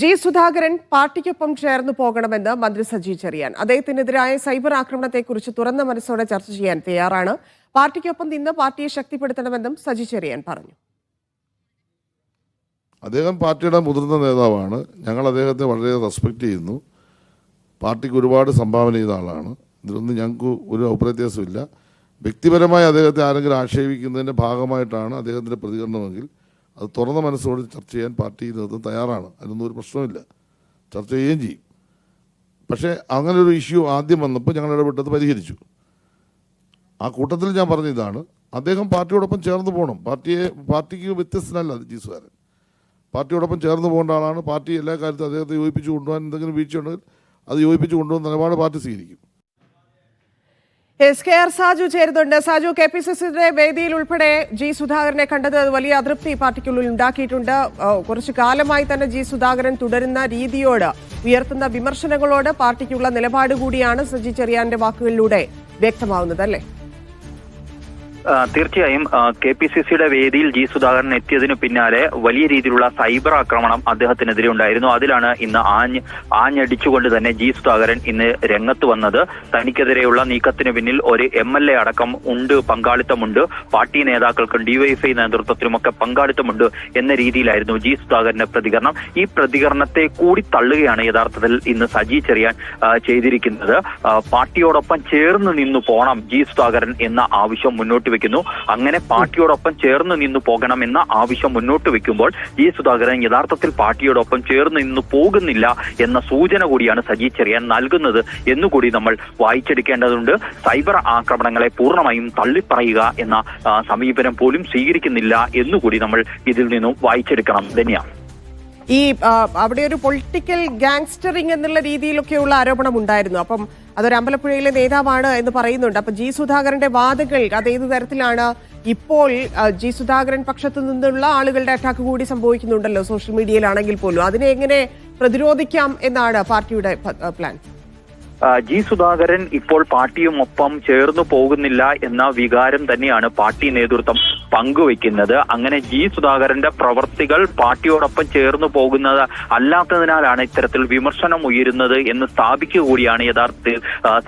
G Sudhakaran പാർട്ടിക്കൊപ്പം ചേർന്നു പോകണമെന്ന് മന്ത്രി സജി ചെറിയാൻ. അദ്ദേഹത്തിനെതിരായ സൈബർ ആക്രമണത്തെക്കുറിച്ച് തുറന്ന മനസ്സോടെ ചർച്ച ചെയ്യാൻ തയ്യാറാണ്. പാർട്ടിക്കൊപ്പം നിന്ന് പാർട്ടിയെ ശക്തിപ്പെടുത്തണമെന്നും സജി ചെറിയാൻ പറഞ്ഞു. അദ്ദേഹം പാർട്ടിയുടെ മുതിർന്ന നേതാവാണ്. ഞങ്ങൾ അദ്ദേഹത്തെ വളരെ റെസ്പെക്റ്റ് ചെയ്യുന്നു. പാർട്ടിക്ക് ഒരുപാട് സംഭാവന ചെയ്ത ആളാണ്. ഇതിലൊന്നും ഞങ്ങൾക്ക് ഒരു അഭിപ്രായവ്യത്യാസമില്ല വ്യക്തിപരമായി അദ്ദേഹത്തെ ആരെങ്കിലും ആക്ഷേപിക്കുന്നതിന്റെ ഭാഗമായിട്ടാണ് അദ്ദേഹത്തിന്റെ പ്രതികരണമെങ്കിൽ അത് തുറന്ന മനസ്സോട് ചർച്ച ചെയ്യാൻ പാർട്ടി നേതൃത്വം തയ്യാറാണ്. അതിനൊന്നും ഒരു പ്രശ്നമില്ല ചർച്ച ചെയ്യുകയും ചെയ്യും. പക്ഷേ അങ്ങനെ ഒരു ഇഷ്യൂ ആദ്യം വന്നപ്പോൾ ഞങ്ങൾ ഇടപെട്ടത് പരിഹരിച്ചു. ആ കൂട്ടത്തിൽ ഞാൻ പറഞ്ഞ ഇതാണ്. അദ്ദേഹം പാർട്ടിയോടൊപ്പം ചേർന്ന് പോകണം. പാർട്ടിയെ പാർട്ടിക്ക് വ്യത്യസ്തനല്ല ജി സുധാരൻ പാർട്ടിയോടൊപ്പം ചേർന്ന് പോകേണ്ട ആളാണ്. പാർട്ടി എല്ലാ കാര്യത്തിലും അദ്ദേഹത്തെ യോജിപ്പിച്ച് കൊണ്ടുപോകാൻ എന്തെങ്കിലും വീഴ്ചയുണ്ടെങ്കിൽ അത് യോജിപ്പിച്ച് കൊണ്ടുപോകുന്ന നിലപാട് പാർട്ടി സ്വീകരിക്കും. എസ് കെ ആർ സാജു ചേരുന്നുണ്ട്. സാജു കെ പി സി സിയുടെ വേദിയിൽ ഉൾപ്പെടെ ജി സുധാകരനെ കണ്ടത് വലിയ അതൃപ്തി പാർട്ടിക്കുള്ളിൽ ഉണ്ടാക്കിയിട്ടുണ്ട്. കുറച്ചു കാലമായി തന്നെ ജി സുധാകരൻ തുടരുന്ന രീതിയോട് ഉയർത്തുന്ന വിമർശനങ്ങളോട് പാർട്ടിക്കുള്ള നിലപാട് കൂടിയാണ് സജി ചെറിയാന്റെ വാക്കുകളിലൂടെ വ്യക്തമാവുന്നത് അല്ലേ? തീർച്ചയായും കെ പി സി സിയുടെ വേദിയിൽ ജി സുധാകരൻ എത്തിയതിനു പിന്നാലെ വലിയ രീതിയിലുള്ള സൈബർ ആക്രമണം അദ്ദേഹത്തിനെതിരെ ഉണ്ടായിരുന്നു. അതിലാണ് ഇന്ന് ആഞ്ഞ് ആഞ്ഞടിച്ചുകൊണ്ട് തന്നെ ജി സുധാകരൻ ഇന്ന് രംഗത്ത് വന്നത്. തനിക്കെതിരെയുള്ള നീക്കത്തിന് പിന്നിൽ ഒരു എം എൽ എ അടക്കം ഉണ്ട് പങ്കാളിത്തമുണ്ട്. പാർട്ടി നേതാക്കൾക്കും ഡിവൈഎഫ്ഐ നേതൃത്വത്തിലുമൊക്കെ പങ്കാളിത്തമുണ്ട് എന്ന രീതിയിലായിരുന്നു ജി സുധാകരന്റെ പ്രതികരണം. ഈ പ്രതികരണത്തെ കൂടി തള്ളുകയാണ് യഥാർത്ഥത്തിൽ ഇന്ന് സജി ചെറിയാൻ ചെയ്തിരിക്കുന്നത്. പാർട്ടിയോടൊപ്പം ചേർന്ന് നിന്നു പോണം ജി സുധാകരൻ എന്ന ആവശ്യം മുന്നോട്ട് വെക്കുന്നു. അങ്ങനെ പാർട്ടിയോടൊപ്പം ചേർന്ന് നിന്ന് പോകണം എന്ന ആവശ്യം മുന്നോട്ട് വെക്കുമ്പോൾ ഇ സുധാകരൻ യഥാർത്ഥത്തിൽ പാർട്ടിയോടൊപ്പം ചേർന്ന് നിന്ന് പോകുന്നില്ല എന്ന സൂചന കൂടിയാണ് സജി ചെറിയാൻ നൽകുന്നത് എന്നുകൂടി നമ്മൾ വായിച്ചെടുക്കേണ്ടതുണ്ട്. സൈബർ ആക്രമണങ്ങളെ പൂർണമായും തള്ളിപ്പറയുക എന്ന സമീപനം പോലും സ്വീകരിക്കുന്നില്ല എന്നുകൂടി നമ്മൾ ഇതിൽ നിന്നും വായിച്ചെടുക്കണം. തന്നെയാണ് ഈ അവിടെ ഒരു പൊളിറ്റിക്കൽ ഗാങ്സ്റ്ററിങ് എന്നുള്ള രീതിയിലൊക്കെയുള്ള ആരോപണം ഉണ്ടായിരുന്നു അപ്പം അതൊരു അമ്പലപ്പുഴയിലെ നേതാവാണ് എന്ന് പറയുന്നുണ്ട്. അപ്പൊ ജി സുധാകരന്റെ വാദങ്ങൾ അത് ഏത് തരത്തിലാണ് ഇപ്പോൾ ജി സുധാകരൻ പക്ഷത്തു നിന്നുള്ള ആളുകളുടെ അറ്റാക്ക് കൂടി സംഭവിക്കുന്നുണ്ടല്ലോ സോഷ്യൽ മീഡിയയിലാണെങ്കിൽ പോലും. അതിനെ എങ്ങനെ പ്രതിരോധിക്കാം എന്നാണ് പാർട്ടിയുടെ പ്ലാൻ ജി സുധാകരൻ ഇപ്പോൾ പാർട്ടിയുമൊപ്പം ചേർന്നു പോകുന്നില്ല എന്ന വികാരം തന്നെയാണ് പാർട്ടി നേതൃത്വം പങ്കുവെക്കുന്നത് അങ്ങനെ ജി സുധാകരന്റെ പ്രവർത്തികൾ പാർട്ടിയോടൊപ്പം ചേർന്നു പോകുന്നത് അല്ലാത്തതിനാലാണ് ഇത്തരത്തിൽ വിമർശനം ഉയരുന്നത് എന്ന് സ്ഥാപിക്കുക കൂടിയാണ് യഥാർത്ഥത്തിൽ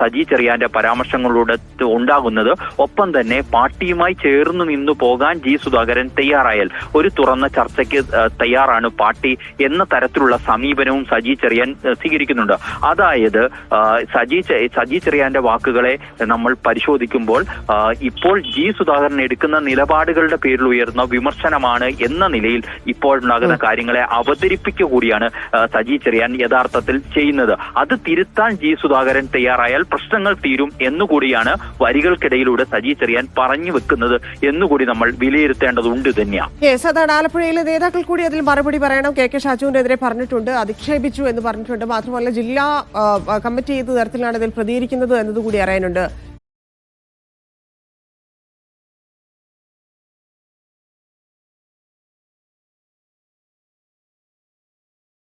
സജി ചെറിയാന്റെ പരാമർശങ്ങളിലൂടെ ഉണ്ടാകുന്നത്. ഒപ്പം തന്നെ പാർട്ടിയുമായി ചേർന്നു നിന്നു പോകാൻ ജി സുധാകരൻ തയ്യാറായാൽ ഒരു തുറന്ന ചർച്ചയ്ക്ക് തയ്യാറാണ് പാർട്ടി എന്ന തരത്തിലുള്ള സമീപനവും സജി ചെറിയാൻ സ്വീകരിക്കുന്നുണ്ട്. അതായത് സജി സജി ചെറിയാന്റെ വാക്കുകളെ നമ്മൾ പരിശോധിക്കുമ്പോൾ ഇപ്പോൾ ജി സുധാകരൻ എടുക്കുന്ന നിലപാടുകളുടെ പേരിൽ ഉയർന്ന വിമർശനമാണ് എന്ന നിലയിൽ ഇപ്പോഴുണ്ടാകുന്ന കാര്യങ്ങളെ അവതരിപ്പിക്കുക കൂടിയാണ് സജി ചെറിയാൻ യഥാർത്ഥത്തിൽ ചെയ്യുന്നത്. അത് തിരുത്താൻ ജി സുധാകരൻ തയ്യാറായാൽ പ്രശ്നങ്ങൾ തീരും എന്നുകൂടിയാണ് വരികൾക്കിടയിലൂടെ സജി ചെറിയാൻ പറഞ്ഞു വെക്കുന്നത് എന്നുകൂടി നമ്മൾ വിലയിരുത്തേണ്ടതുണ്ട് തന്നെയാണ് അതാണ് ആലപ്പുഴയിലെ നേതാക്കൾ കൂടി അതിൽ മറുപടി പറയണം. കെ കെ ഷാജുവിനെതിരെ പറഞ്ഞിട്ടുണ്ട് അധിക്ഷേപിച്ചു എന്ന് പറഞ്ഞിട്ടുണ്ട്. മാത്രമല്ല ജില്ലാ കമ്മിറ്റി ഏത് തരത്തിലാണ് ഇതിൽ പ്രതികരിക്കുന്നത് എന്നതുകൂടി അറിയാനുണ്ട്.